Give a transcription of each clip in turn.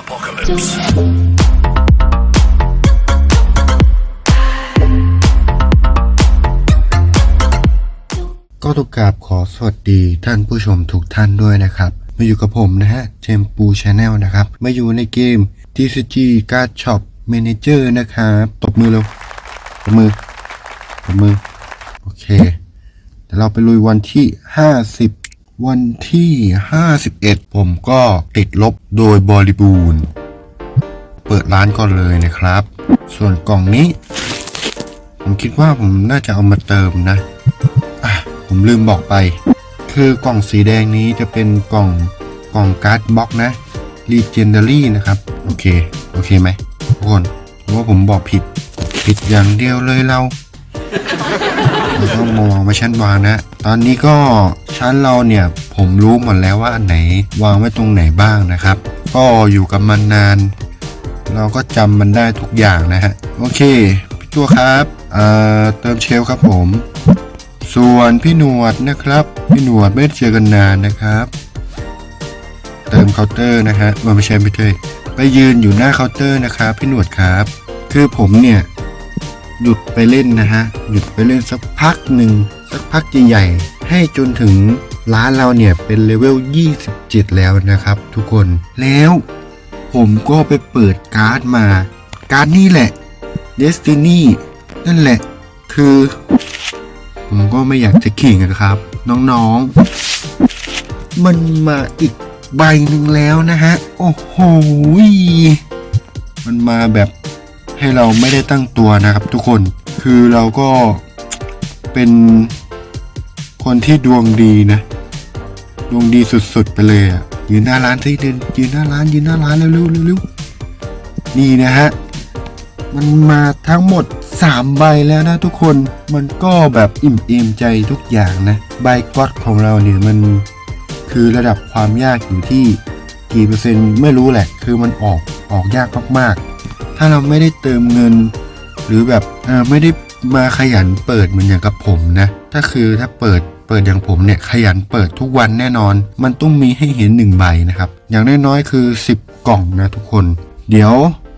Apocalypse. ก็ต้องกราบขอสวัสดีท่านผู้ชมทุกท่านด้วยนะครับ มาอยู่กับผมนะฮะเจมปูชาแนลนะครับ มาอยู่ในเกม TCG Card Shop Manager นะครับ ตบมือเร็วตบมือตบมือ โอเคเดี๋ยวเราไปลุยวันที่ 50 วันที่ 51 ผมก็ติดลบโดยบริบูรณ์ เปิดร้านก่อนเลยนะครับ ส่วนกล่องนี้ ผมคิดว่าผมน่าจะเอามาเติมนะอะผมลืมบอกไป คือกล่องสีแดงนี้จะเป็นกล่องกล่องการ์ดบ็อกนะ Legendary นะครับ โอเค โอเคไหมทุกคนเพราะว่าผมบอกผิด ผิดอย่างเดียวเลยเราต้องมาวางไว้ชั้นวางนะ ตอนนี้ก็ ชั้นเราเนี่ยผมรู้หมดแล้วว่าอันไหนวางไว้ตรงไหนบ้างนะครับ ก็อยู่กับมันนาน เราก็จำมันได้ทุกอย่างนะฮะโอเคพี่ตัวครับเอ่อเติมเชลครับผม ส่วนพี่หนวดนะครับ พี่หนวดไม่ได้เจอกันนานนะครับ เติมเคาน์เตอร์นะฮะว่าไม่ใช่ไม่ใช่ไปยืนอยู่หน้าเคาน์เตอร์นะครับพี่หนวดครับ คือผมเนี่ยหยุดไปเล่นนะฮะหยุดไปเล่นสักพักหนึ่งสักพักใหญ่ๆ ให้จนถึงร้านเราเนี่ยเป็นเลเวล 27 แล้วนะครับ ทุกคนแล้วผมก็ไปเปิดการ์ดมา การ์ดนี่แหละ Destiny นั่นแหละคือ ผมก็ไม่อยากจะขิงนะครับ น้องๆ มันมาอีกใบหนึ่งแล้วนะฮะ โอ้โห มันมาแบบให้เราไม่ได้ตั้งตัวนะครับทุกคน คือเราก็เป็น คนที่ดวงดีนะ ดวงดีสุดๆไปเลยอะยืนหน้าร้านที่เดินยืนหน้าร้านยืนหน้าร้านเร็วๆเร็วๆนี่นะฮะ มันมาทั้งหมด 3 ใบแล้วนะทุกคนมันก็แบบอิ่มเอมใจทุกอย่างนะ ใบก๊อตของเราเนี่ยมันคือระดับความยากอยู่ที่กี่เปอร์เซ็นต์ไม่รู้แหละ คือมันออกออกยากมากๆ ถ้าเราไม่ได้เติมเงิน หรือแบบไม่ได้มาขยันเปิดเหมือนอย่างกับผมนะ ถ้าคือถ้าเปิด เปิดอย่างผมเนี่ยขยันเปิดทุกวันแน่นอน มันต้องมีให้เห็นหนึ่งใบนะครับ อย่างน้อยๆคือ 10 กล่องนะทุกคน เดี๋ยว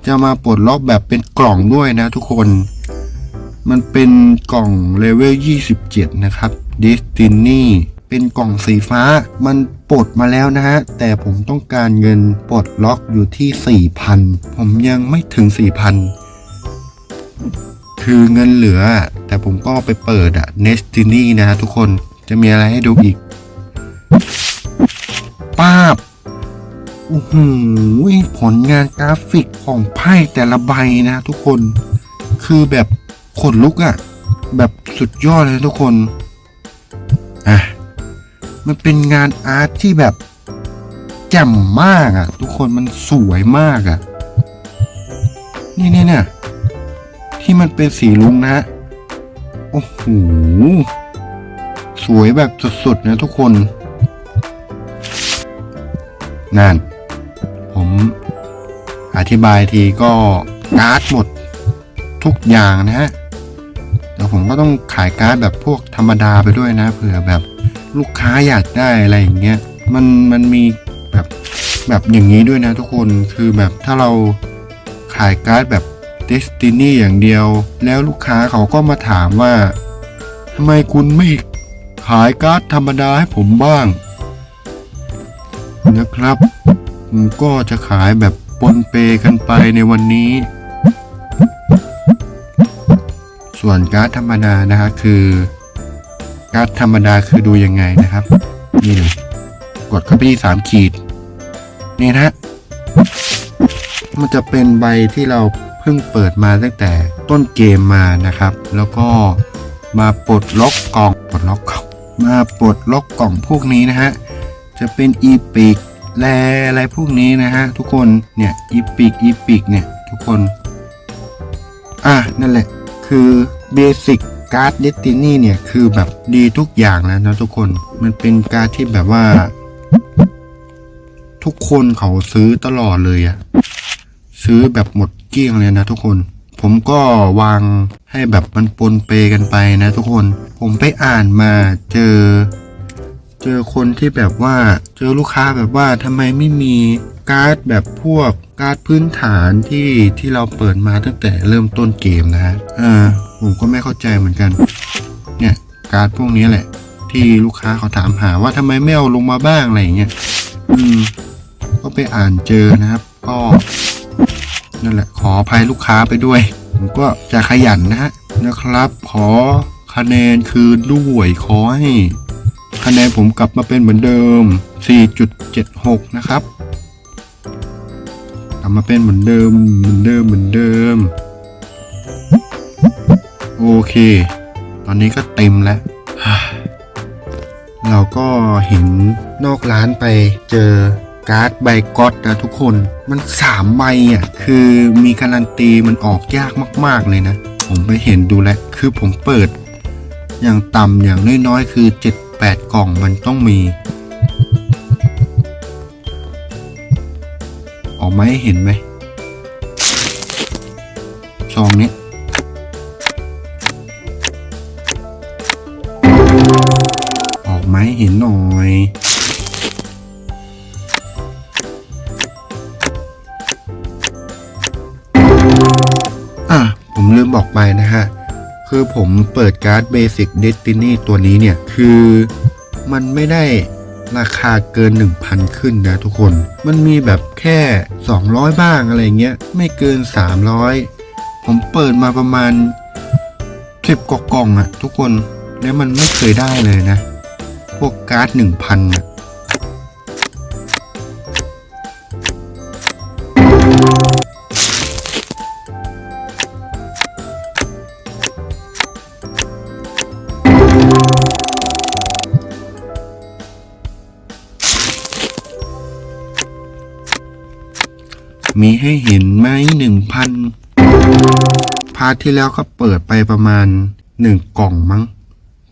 จะมาปลดล็อกแบบเป็นกล่องด้วยนะทุกคน มันเป็นกล่องเลเวล 27 นะครับ Destiny เป็นกล่องสีฟ้า มันปลดมาแล้วนะฮะ แต่ผมต้องการเงินปลดล็อกอยู่ที่ 4,000 ผมยังไม่ถึง 4,000 คือเงินเหลือ แต่ผมก็ไปเปิดอะ Destiny นะฮะทุกคน จะมีอะไรให้ดูอีกป้าบโอ้โหผลงานกราฟิกของไพ่แต่ละใบนะทุกคนคือแบบขนลุกอะ่ะ แบบสุดยอดเลยทุกคนอะมันเป็นงานอาร์ตที่แบบแจ่มมากอะ่ะ ทุกคนมันสวยมากอะ่ะ นี่เนี่ยเนี่ยที่มันเป็นสีลุงนะ โอ้โห วยแบบสุดๆนะทุกคน นั่น ผมอธิบายทีก็การ์ดหมดทุกอย่างนะฮะแต่ผมก็ต้องขายการ์ดแบบพวกธรรมดาไปด้วยนะเผื่อแบบลูกค้าอยากได้อะไรอย่างเงี้ยมันมันมีแบบแบบอย่างนี้ด้วยนะทุกคนคือแบบถ้าเราขายการ์ดแบบ Destiny อย่างเดียว แล้วลูกค้าเขาก็มาถามว่าทำไมคุณไม่ ขายการ์ดธรรมดาให้ผมบ้าง นะครับ ผมก็จะขายแบบปนเปกันไปในวันนี้ ส่วนการ์ดธรรมดานะฮะคือ การ์ดธรรมดาคือดูยังไงนะครับ นี่เลยกดเข้าไปที่สามขีด นี่นะฮะมันจะเป็นใบที่เราเพิ่งเปิดมาตั้งแต่ต้นเกมมานะครับ แล้วก็มาปลดล็อกกล่องปลดล็อกกล่อง มาปลดล็อกกล่องพวกนี้นะฮะ จะเป็นอีพิกแลอะไรพวกนี้นะฮะ ทุกคนเนี่ยอีพิกอีพิกเนี่ยทุกคน อะ นั่นแหละ คือเบสิกการ์ดเดตินี่เนี่ย คือแบบดีทุกอย่างแล้วนะทุกคนมันเป็นการ์ดที่แบบว่า ทุกคนเขาซื้อตลอดเลยอะซื้อแบบหมดเกลี้ยงเลยนะทุกคน ผมก็วางให้แบบมันปนเปกันไปนะทุกคน ผมไปอ่านมาเจอ เจอคนที่แบบว่าเจอลูกค้าแบบว่าทำไมไม่มีการ์ดแบบพวกการ์ดพื้นฐานที่ที่เราเปิดมาตั้งแต่เริ่มต้นเกมนะฮะเออผมก็ไม่เข้าใจเหมือนกัน เนี่ยการ์ดพวกนี้แหละ ที่ลูกค้าเขาถามหาว่าทำไมไม่เอาลงมาบ้างอะไรอย่างเงี้ยอืมก็ไปอ่านเจอนะครับ ก็ นั่นแหละขออภัยลูกค้าไปด้วย ผมก็จะขยันนะฮะนะครับ ขอคะแนนคืนด้วยขอให้คะแนนผมกลับมาเป็นเหมือนเดิม 4.76 นะครับ กลับมาเป็นเหมือนเดิม เหมือนเดิม เหมือนเดิม โอเค ตอนนี้ก็เต็มแล้ว เราก็เห็นนอกร้านไปเจอ การ์ดใบก๊อตนะทุกคนมันสามใบอะคือมีการันตีมันออกยากมาก ๆเลยนะ ผมไปเห็นดูแล้วคือผมเปิด อย่างต่ำอย่างน้อยๆ คือ 7-8 กล่องมันต้องมี ออกมาให้เห็นไหมซองนี้ออกมาให้เห็นหน่อย ไปนะฮะ คือผมเปิดการ์ด Basic Destiny ตัวนี้เนี่ย คือมันไม่ได้ราคาเกิน 1,000 ขึ้นนะทุกคน มันมีแบบแค่ 200 บ้างอะไรเงี้ย ไม่เกิน 300 ผมเปิดมาประมาณ10กว่ากล่องอะทุกคน แล้วมันไม่เคยได้เลยนะ พวกการ์ด 1,000อะ มีให้เห็นไหมหนึ่งพันพาร์ทที่แล้วก็เปิดไปประมาณหนึ่งกล่องมั้ง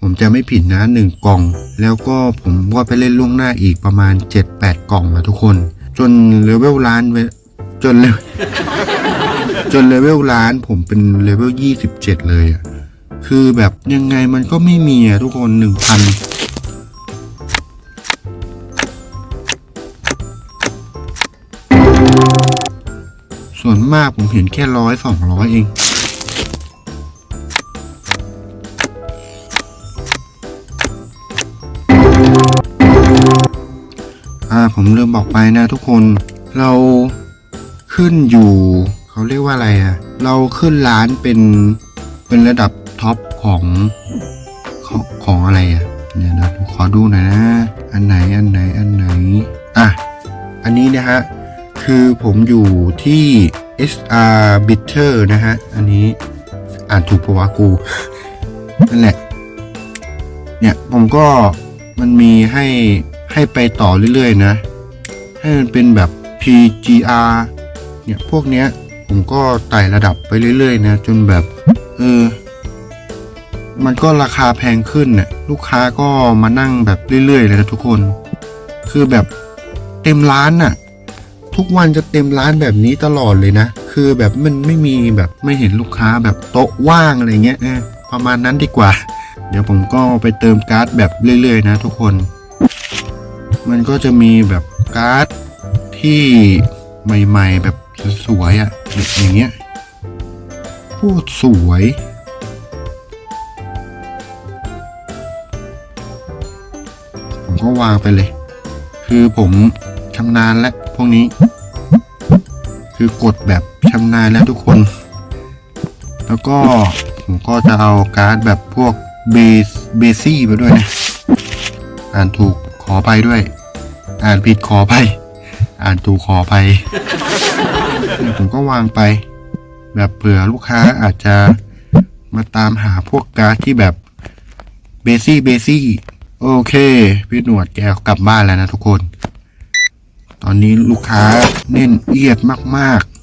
ผมจะไม่ผิดนะหนึ่งกล่อง แล้วก็ผมก็ไปเล่นล่วงหน้าอีกประมาณเจ็ดแปดกล่องนะทุกคน จนเลเวลล้านเวจนเลจนเลเวลล้านผมเป็นเลเวลยี่สิบเจ็ดเลยอะคือแบบยังไงมันก็ไม่มีอะทุกคนหนึ่งพัน ส่วนมากผมเห็นแค่ร้อยสองร้อยเอง อ่าผมลืมบอกไปนะทุกคน เราขึ้นอยู่ เขาเรียกว่าอะไรอะเราขึ้นร้านเป็นเป็นระดับท็อปของของของอะไรอะเดี๋ยนะขอดูหน่อยนะ อันไหนอันไหนอันไหน อะ อันนี้นะฮะ คือผมอยู่ที่ SR Bitter นะฮะ อันนี้อ่านถูกปะวะกู นั่นแหละ เนี่ยผมก็มันมีให้ให้ไปต่อเรื่อยๆนะ ให้มันเป็นแบบ PGR เนี่ยพวกเนี้ย ผมก็ไต่ระดับไปเรื่อยๆนะ จนแบบ เออ มันก็ราคาแพงขึ้นน่ะลูกค้าก็มานั่งแบบเรื่อยๆเลยนะทุกคน คือแบบเต็มร้านน่ะ ทุกวันจะเต็มร้านแบบนี้ตลอดเลยนะ คือแบบมันไม่มีแบบไม่เห็นลูกค้าแบบโต๊ะว่างอะไรเงี้ยประมาณนั้นดีกว่า เดี๋ยวผมก็ไปเติมการ์ดแบบเรื่อยๆนะทุกคน มันก็จะมีแบบการ์ดที่ใหม่ๆแบบสวยๆอะ่ะแบบอย่างเงี้ยพูดสวยผมก็วางไปเลย คือผมชำนาญแล้ว พวกนี้ คือกดแบบชำนาญแล้วทุกคน แล้วก็ผมก็จะเอาการ์ดแบบพวกเบสเบซี่มาด้วยนะอ่านถูกขอไปด้วย อ่านผิดขอไป อ่านถูกขอไปเนี่ยผมก็วางไป แบบเผื่อลูกค้าอาจจะมาตามหาพวกการ์ดที่แบบเบซี่เบซี่โอเค พี่หนวดแกกลับบ้านแล้วนะทุกคน ตอนนี้ลูกค้าเน่นเอียดมาก ๆ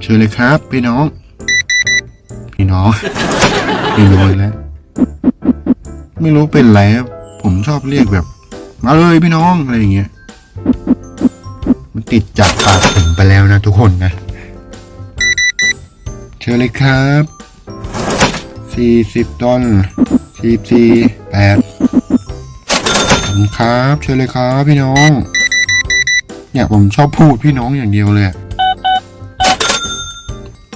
เชิญเลยครับ พี่น้อง พี่น้อง พี่น้องแล้ว ไม่รู้เป็นไรผมชอบเรียกแบบ มาเลยพี่น้อง อะไรอย่างเงี้ย มันติดจากปากผมไปแล้วนะทุกคนนะ เชิญเลยครับสี่สิบดอลสี่สี่แปด ครับเชิญเลยครับพี่น้อง เนี่ยผมชอบพูดพี่น้องอย่างเดียวเลย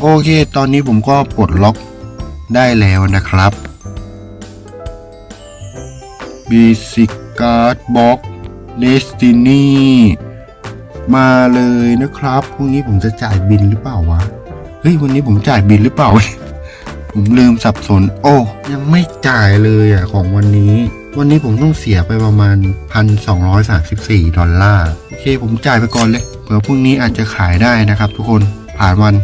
โอเค ตอนนี้ผมก็ปลดล็อกได้แล้วนะครับ Basic Card Box Destiny มาเลยนะครับ พรุ่งนี้ผมจะจ่ายบินหรือเปล่าวะ เฮ้ย วันนี้ผมจ่ายบินหรือเปล่า ผมลืมสับสน โอ้ ยังไม่จ่ายเลยอะของวันนี้ วันนี้ผมต้องเสียไปประมาณ 1,234 ดอลลาร์โอเคผมจ่ายไปก่อนเลยเผื่อพรุ่งนี้อาจจะขายได้นะครับทุกคนผ่านวัน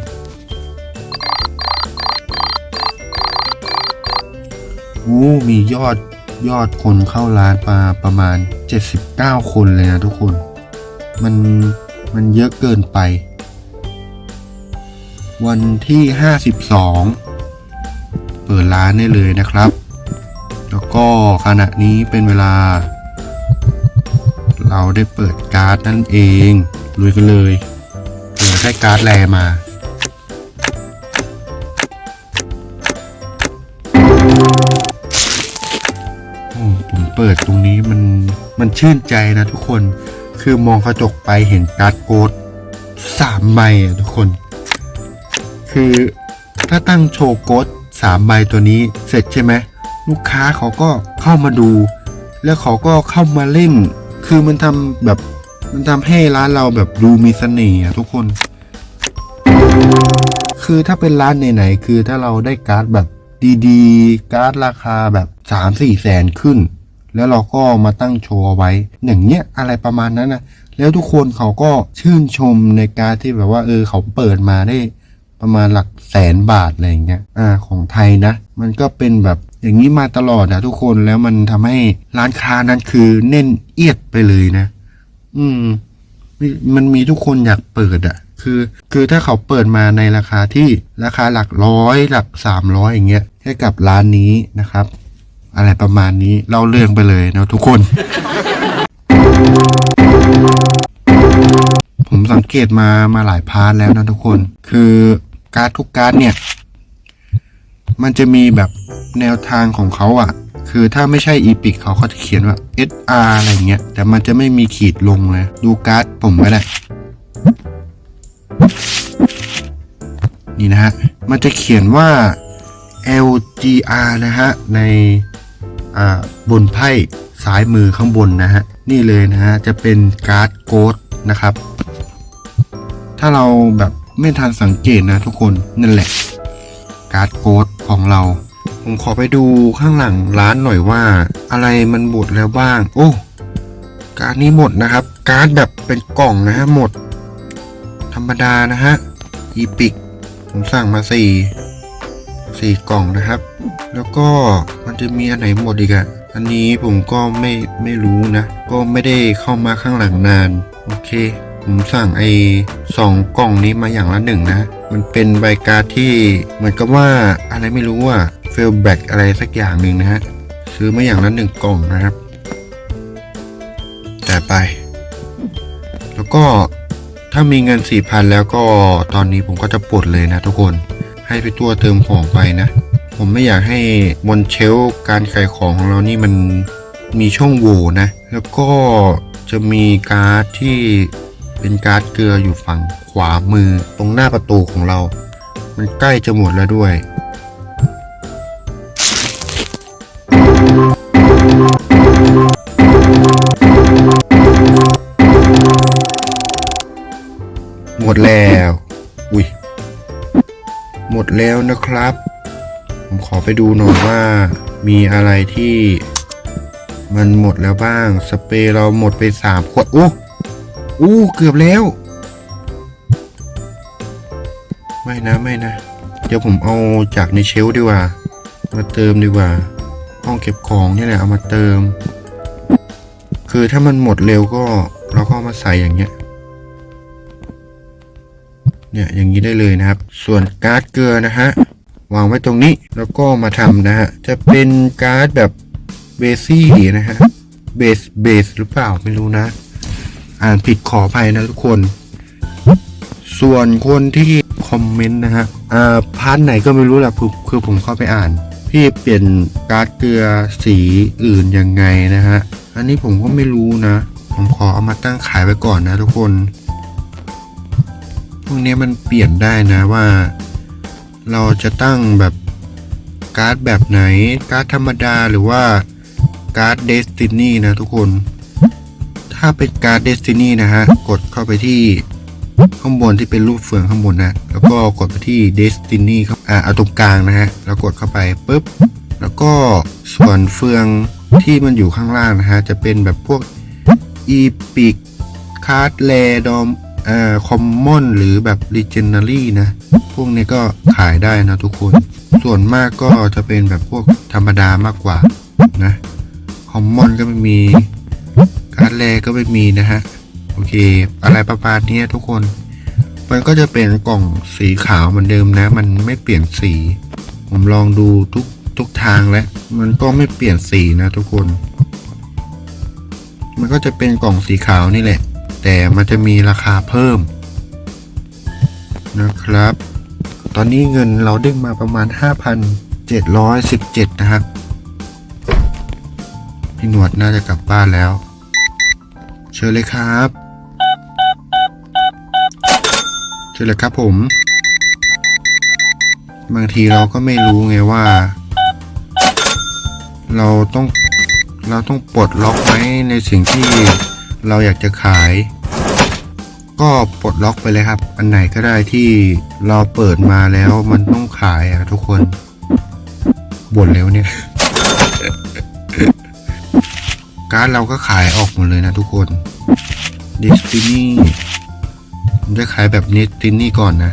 โอ้มียอดยอดคนเข้าร้านมาประมาณ 79 คนเลยนะทุกคน มันมันเยอะเกินไป วันที่ 52 เปิดร้านได้เลยนะครับ แล้วก็ขณะนี้เป็นเวลา เราได้เปิดการ์ดนั่นเองลุยกันเลยเปิดได้การ์ดแรมาโอ้ผมเปิดตรงนี้มันมันชื่นใจนะทุกคนคือมองกระจกไปเห็นการ์ดโกดสามใบอะทุกคน คือถ้าตั้งโชว์โกด สามใบตัวนี้เสร็จใช่ไหมลูกค้าเขาก็เข้ามาดู แล้วเขาก็เข้ามาเล่น คือมันทำแบบมันทำให้ร้านเราแบบดูมีเสน่ห์อะทุกคน คือถ้าเป็นร้านไหนๆคือถ้าเราได้การ์ดแบบดีๆ การ์ดราคาแบบสามสี่แสนขึ้น แล้วเราก็มาตั้งโชว์ไว้ อย่างเงี้ยอะไรประมาณนั้นนะแล้วทุกคนเขาก็ชื่นชมในการที่แบบว่า เออเขาเปิดมาได้ ประมาณหลักแสนบาทอะไรอย่างเงี้ยอ่าของไทยนะ มันก็เป็นแบบอย่างนี้มาตลอดนะทุกคนแล้วมันทำให้ร้านค้านั้นคือเน้นเอียดไปเลยนะ อืมมีมันมีทุกคนอยากเปิดอะคือ คือถ้าเขาเปิดมาในราคาที่ราคาหลักร้อยหลักสามร้อยอย่างเงี้ยให้กับร้านนี้นะครับ อะไรประมาณนี้เล่าเรื่องไปเลยนะทุกคน ผมสังเกตมามาหลายพาร์ทแล้วนะทุกคน คือ การ์ดทุกการ์ดเนี่ย มันจะมีแบบแนวทางของเขาอะ่ะ คือถ้าไม่ใช่อีพิกเขาก็จะเขียนว่า SR อะไรเงี้ย แต่มันจะไม่มีขีดลงเลย ดูการ์ดผมก็ได้ นี่นะฮะ มันจะเขียนว่า LGR นะฮะ ในอ่าบนไพ่ซ้ายมือข้างบนนะฮะ นี่เลยนะฮะ จะเป็นการ์ดโกดนะครับ ถ้าเราแบบ ไม่ทันสังเกตนะทุกคนนั่นแหละ การ์ดโกดของเรา ผมขอไปดูข้างหลังร้านหน่อยว่า อะไรมันหมดแล้วบ้าง โอ้ การ์ดนี้หมดนะครับ การ์ดแบบเป็นกล่องนะฮะหมด ธรรมดานะฮะอีพิกผมสั่งมาสี่สี่กล่องนะครับ แล้วก็มันจะมีอันไหนหมดอีกอะอันนี้ผมก็ไม่ไม่รู้นะ ก็ไม่ได้เข้ามาข้างหลังนาน โอเค ผมสั่งไอ้สองกล่องนี้มาอย่างละหนึ่งนะ มันเป็นใบการ์ดที่เหมือนกับว่าอะไรไม่รู้อะเฟลแบกอะไรสักอย่างหนึ่งนะฮะ ซื้อมาอย่างละหนึ่งกล่องนะครับ แต่ไป แล้วก็ถ้ามีเงินสี่พันแล้วก็ตอนนี้ผมก็จะปลดเลยนะทุกคน ให้ไปตัวเติมของไปนะ ผมไม่อยากให้บนเชลการขายของของเรานี่มันมีช่องโหว่นะ แล้วก็จะมีการ์ดที่ เป็นการ์ดเกลืออยู่ฝั่งขวามือตรงหน้าประตูของเรา มันใกล้จะหมดแล้วด้วย หมดแล้ว อุ้ย หมดแล้วนะครับ ผมขอไปดูหน่อยว่ามีอะไรที่มันหมดแล้วบ้าง สเปรย์เราหมดไปสามขวดอู้ อู้เกือบแล้ว ไม่นะไม่นะ เดี๋ยวผมเอาจากในเชลดีกว่า มาเติมดีกว่า ห้องเก็บของนี่แหละเอามาเติม คือถ้ามันหมดเร็วก็เราก็ามาใส่อย่างเงี้ย เนี่ยอย่างนี้ได้เลยนะครับ ส่วนการ์ดเกลือนะฮะวางไว้ตรงนี้แล้วก็มาทำนะฮะ จะเป็นการ์ดแบบเบซี่นะฮะ เบส เบสหรือเปล่าไม่รู้นะ อ่านผิดขออภัยนะทุกคน ส่วนคนที่คอมเมนต์นะฮะอ่าพาร์ทไหนก็ไม่รู้แหละคือคือผมเข้าไปอ่าน พี่เปลี่ยนการ์ดเกลือสีอื่นยังไงนะฮะ อันนี้ผมก็ไม่รู้นะ ผมขอเอามาตั้งขายไว้ก่อนนะทุกคนพวกนี้มันเปลี่ยนได้นะว่า เราจะตั้งแบบการ์ดแบบไหน การ์ดธรรมดาหรือว่าการ์ดเดสตินีนะทุกคน ถ้าเป็นการ์ดเดสตินีนะฮะ กดเข้าไปที่ข้างบนที่เป็นรูปเฟืองข้างบนนะ แล้วก็กดไปที่ Destiny ครับ อ่าเอาตรงกลางนะฮะ แล้วกดเข้าไปปุ๊บ แล้วก็ส่วนเฟืองที่มันอยู่ข้างล่างนะฮะ จะเป็นแบบพวก e p i c card r a r dom อ่า common หรือแบบ legendary นะ พวกนี้ก็ขายได้นะทุกคน ส่วนมากก็จะเป็นแบบพวกธรรมดามากกว่านะ common ก็ไม่มี การ์ดแรก็ไม่มีนะฮะ โอเค อะไรประมาณนี้ทุกคน มันก็จะเป็นกล่องสีขาวเหมือนเดิมนะ มันไม่เปลี่ยนสี ผมลองดูทุกทุกทางแล้ว มันก็ไม่เปลี่ยนสีนะทุกคน มันก็จะเป็นกล่องสีขาวนี่แหละ แต่มันจะมีราคาเพิ่ม นะครับ ตอนนี้เงินเราดึงมาประมาณ 5,717 นะครับพี่หนวดน่าจะกลับบ้านแล้ว เชิญเลยครับ เชิญเลยครับผม บางทีเราก็ไม่รู้ไงว่า เราต้องเราต้องปลดล็อกไหมในสิ่งที่เราอยากจะขาย ก็ปลดล็อกไปเลยครับ อันไหนก็ได้ที่เราเปิดมาแล้วมันต้องขายอะทุกคนบ่นแล้วเนี่ย การ์ดเราก็ขายออกหมดเลยนะทุกคนดิสตินีผมจะขายแบบดิสตินีก่อนนะ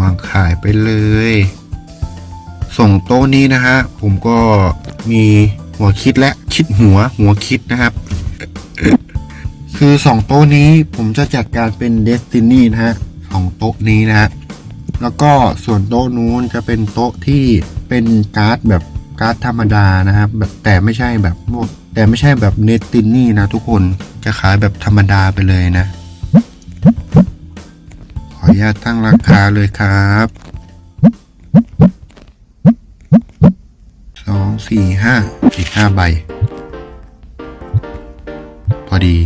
วางขายไปเลย ส่งโต๊ะนี้นะฮะ ผมก็มีหัวคิดและคิดหัวหัวคิดนะครับ คือสองโต๊ะนี้ผมจะจัดการเป็นเดสตินีนะฮะสองโต๊ะนี้นะฮะ แล้วก็ส่วนโต๊ะนู้นจะเป็นโต๊ะที่เป็นการ์ดแบบการ์ดธรรมดานะครับ แบบแต่ไม่ใช่แบบพวกแต่ไม่ใช่แบบเนตินนี่นะทุกคนจะขายแบบธรรมดาไปเลยนะ ขออนุญาตตั้งราคาเลยครับสองสี่ห้าอีกห้าใบ พอดี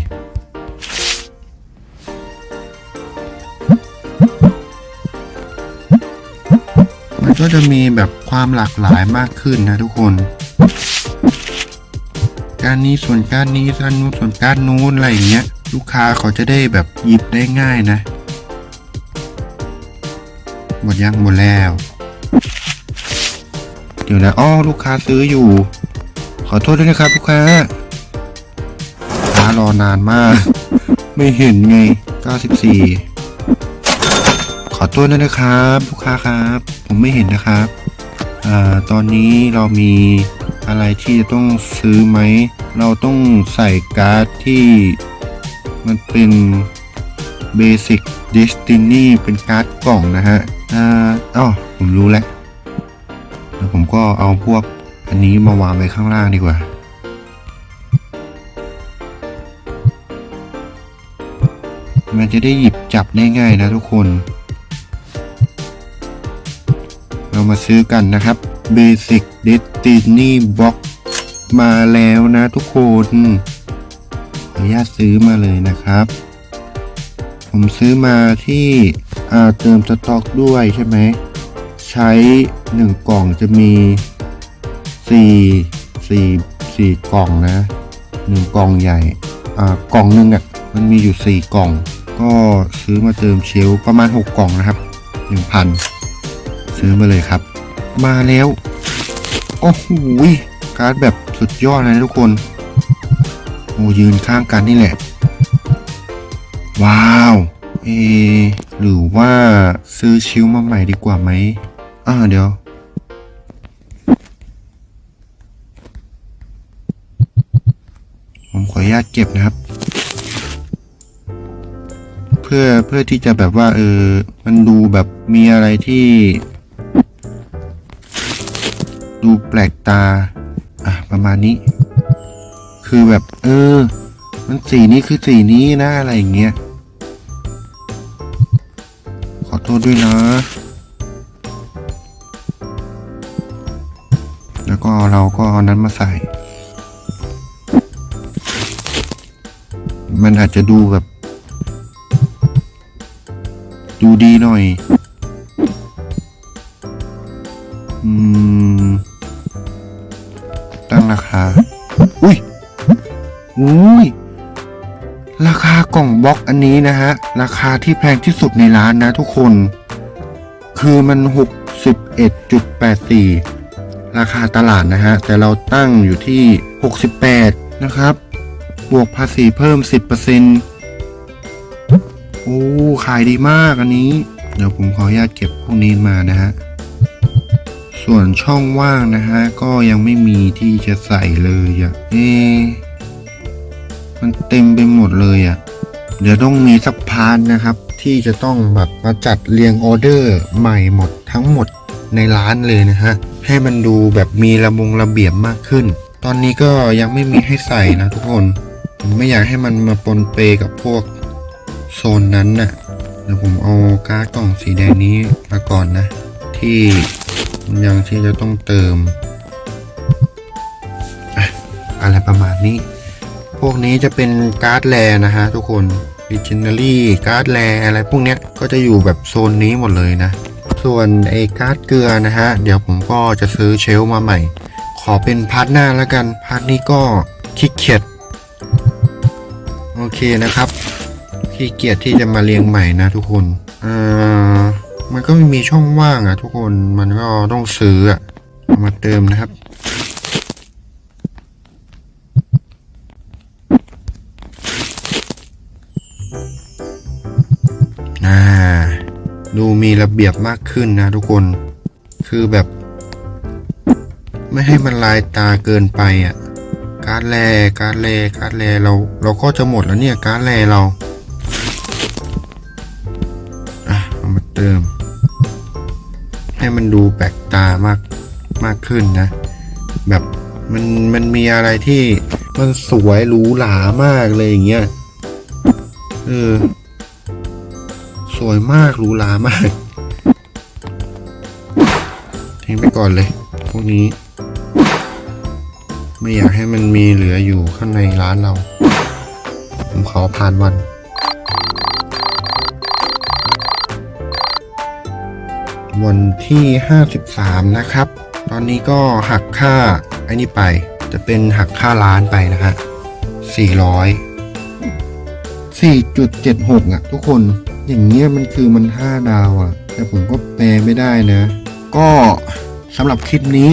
ก็จะมีแบบความหลากหลายมากขึ้นนะทุกคน การนี้ส่วนการนี้ส่วนนู้นส่วนการนู้นอะไรอย่างเงี้ย ลูกค้าเขาจะได้แบบหยิบได้ง่ายนะ หมดยังหมดแล้ว เดี๋ยวนะอ้อลูกค้าซื้ออยู่ ขอโทษด้วยนะครับลูกค้าค้ารอนานมาก ไม่เห็นไง 94 อโทษด้วยนะครับลูกค้าครับ ผมไม่เห็นนะครับอ่าตอนนี้เรามีอะไรที่จะต้องซื้อไหม เราต้องใส่การ์ดที่มันเป็น Basic Destiny เป็นการ์ดกล่องนะฮะอ่าอ๋อผมรู้แล้วเดี๋ยวผมก็เอาพวกอันนี้มาวางไว้ข้างล่างดีกว่ามันจะได้หยิบจับได้ง่ายนะทุกคน มาซื้อกันนะครับ Basic Destiny Box มาแล้วนะทุกคนขออนุญาตซื้อมาเลยนะครับ ผมซื้อมาที่อาเติมสต็อกด้วยใช่ไหม ใช้ 1 กล่องจะมี 4 4 4 กล่องนะ 1 กล่องใหญ่อากล่องหนึ่งอะมันมีอยู่ 4 กล่อง ก็ซื้อมาเติมเชลประมาณ 6 กล่องนะครับ 1,000 ซื้อมาเลยครับ มาแล้ว โอ้โหการ์ดแบบสุดยอดเลยนะทุกคนโอ้ยืนข้างกันนี่แหละ ว้าวเอหรือว่าซื้อชิลมาใหม่ดีกว่าไหมอ่าเดี๋ยวผมขออนุญาตเก็บนะครับ เพื่อเพื่อที่จะแบบว่าเออมันดูแบบมีอะไรทีู่แปลกตา อะ ประมาณนี้ คือแบบ เออ มันสีนี้คือสีนี้นะอะไรอย่างเงี้ย ขอโทษด้วยนะ แล้วก็เราก็เอานั้นมาใส่ มันอาจจะดูแบบ ดูดีหน่อย อุ้ยราคากล่องบล็อกอันนี้นะฮะ ราคาที่แพงที่สุดในร้านนะทุกคน คือมัน 61.84 ราคาตลาดนะฮะ แต่เราตั้งอยู่ที่ 68 นะครับ บวกภาษีเพิ่ม 10%โอ้ขายดีมากอันนี้ เดี๋ยวผมขออนุญาตเก็บพวกนี้มานะฮะ ส่วนช่องว่างนะฮะ ก็ยังไม่มีที่จะใส่เลยอะเอะมัน เต็มไปหมดเลยอะเดี๋ยวต้องมีสักพาร์ทนะครับ ที่จะต้องแบบมาจัดเรียงออเดอร์ใหม่หมดทั้งหมดในร้านเลยนะฮะ ให้มันดูแบบมีระบงระเบียบมากขึ้น ตอนนี้ก็ยังไม่มีให้ใส่นะทุกคน ผมไม่อยากให้มันมาปนเปกับพวกโซนนั้นน่ะเดี๋ยวผมเอาการ์ดกล่องสีแดงนี้มาก่อนนะ ที่ยังที่จะต้องเติม อะอะไรประมาณนี้ พวกนี้จะเป็นการ์ดแลนะฮะทุกคน l ิ g น n รี่การ์ดแลอะไรพวกเนี้ยก็จะอยู่แบบโซนนี้หมดเลยนะ ส่วนไอ้การ์ดเกลือนะฮะ เดี๋ยวผมก็จะซื้อเชลมาใหม่ ขอเป็นพาร์ทหน้าแล้วกัน พาร์ทนี้ก็ขี้เกียจโอเคนะครับขี้เกียจที่จะมาเรียงใหม่นะทุกคนเอ่อมันก็ไม่มีช่องว่างอะทุกคนมันก็ต้องซื้ออะมาเติมนะครับ ดูมีระเบียบมากขึ้นนะทุกคน คือแบบ ไม่ให้มันลายตาเกินไปอะ การแลการแลการแลเรา เราก็จะหมดแล้วเนี่ยการแลเรา อะเอามาเติม ให้มันดูแปลกตามากมากขึ้นนะ แบบมันมันมีอะไรที่มันสวยหรูหรามากเลยอย่างเงี้ย เออ สวยมากหรูหรามากทิ้งไปก่อนเลย พวกนี้ ไม่อยากให้มันมีเหลืออยู่ข้างในร้านเรา ผมขอผ่านวันวันที่ 53 นะครับ ตอนนี้ก็หักค่าไอ้นี่ไป จะเป็นหักค่าร้านไปนะฮะ400 4.76อะทุกคน อย่างเงี้ยมันคือมัน5ดาวอะ แต่ผมก็แปลไม่ได้นะ ก็สำหรับคลิปนี้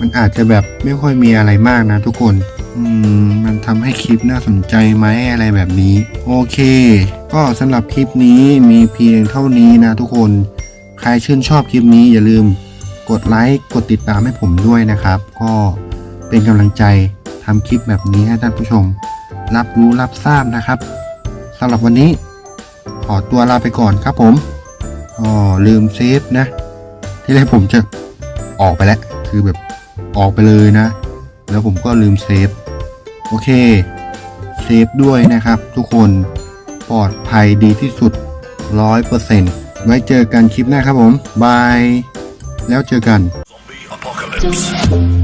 มันอาจจะแบบไม่ค่อยมีอะไรมากนะทุกคนอืมมันทำให้คลิปน่าสนใจไหมอะไรแบบนี้ โอเค ก็สำหรับคลิปนี้มีเพียงเท่านี้นะทุกคน ใครชื่นชอบคลิปนี้อย่าลืมกดไลค์กดติดตามให้ผมด้วยนะครับ ก็เป็นกำลังใจทำคลิปแบบนี้ให้ท่านผู้ชม รับรู้รับทราบนะครับสำหรับวันนี้ ขอตัวลาไปก่อนครับผมอ๋อลืมเซฟนะ ที่แรกผมจะออกไปแล้ว คือแบบออกไปเลยนะ แล้วผมก็ลืมเซฟ โอเค เซฟด้วยนะครับ ทุกคนปลอดภัยดีที่สุด 100%ไว้เจอกันคลิปหน้าครับผม บาย แล้วเจอกัน Zombie apocalypse.